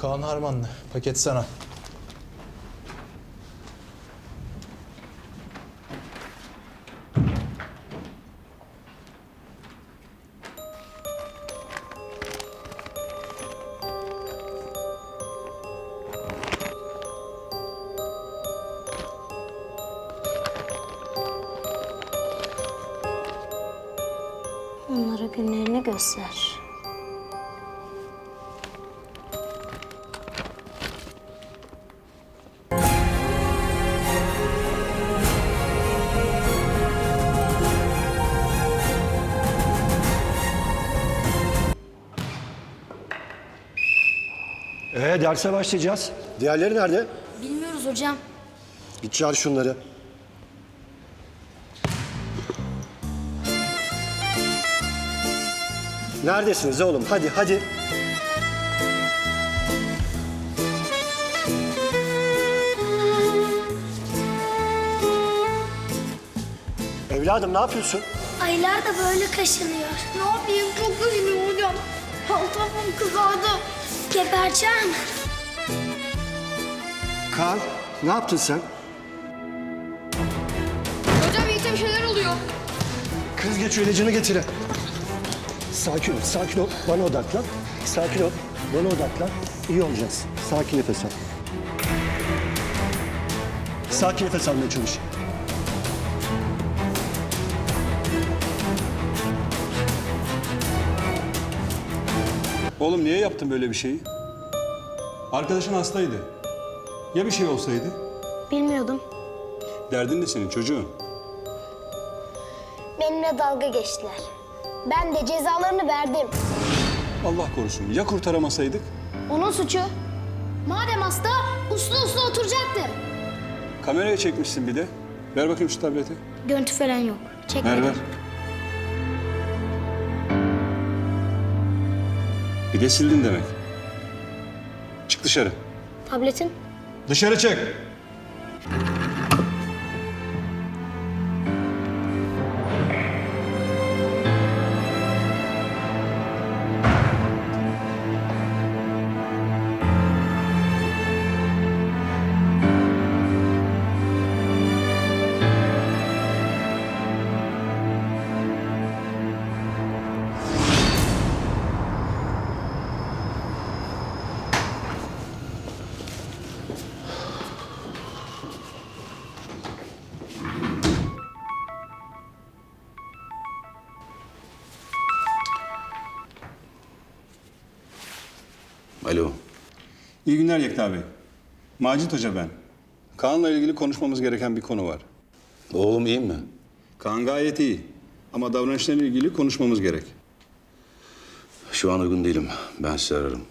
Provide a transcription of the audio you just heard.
Kaan Harmanlı, paket sana. Onlara günlerini göster. Ee, derse başlayacağız. Diğerleri nerede? Bilmiyoruz hocam. Git çağır şunları. Neredesiniz oğlum? Hadi hadi. Evladım ne yapıyorsun? Aylar da böyle kaşınıyor. Ne yapayım çok üzgünüm hocam. Paltomum kızardı. Gebereceğim. Kaan ne yaptın sen? Hocam Yiğit'e bir şeyler oluyor. Kız geç şu ilacını getire. Sakin ol, sakin ol. Bana odaklan. Sakin ol. Bana odaklan. İyi olacaksın. Sakin nefes al. Sakin nefes almaya çalış. Oğlum niye yaptın böyle bir şeyi? Arkadaşın hastaydı. Ya bir şey olsaydı? Bilmiyordum. Derdin ne senin çocuğum? Benimle dalga geçtiler. Ben de cezalarını verdim. Allah korusun. Ya kurtaramasaydık? Onun suçu. Madem hasta uslu uslu oturacaktı. Kameraya çekmişsin bir de. Ver bakayım şu tableti. Görüntü falan yok. Çekmedim. Ver ver. Bir de sildin demek. Çık dışarı. Tabletin? Dışarı çık. Alo. İyi günler Yekta Bey. Macit Hoca ben. Kaan'la ilgili konuşmamız gereken bir konu var. Oğlum iyi mi? Kaan gayet iyi. Ama davranışlarıyla ilgili konuşmamız gerek. Şu an uygun değilim. Ben sizi ararım.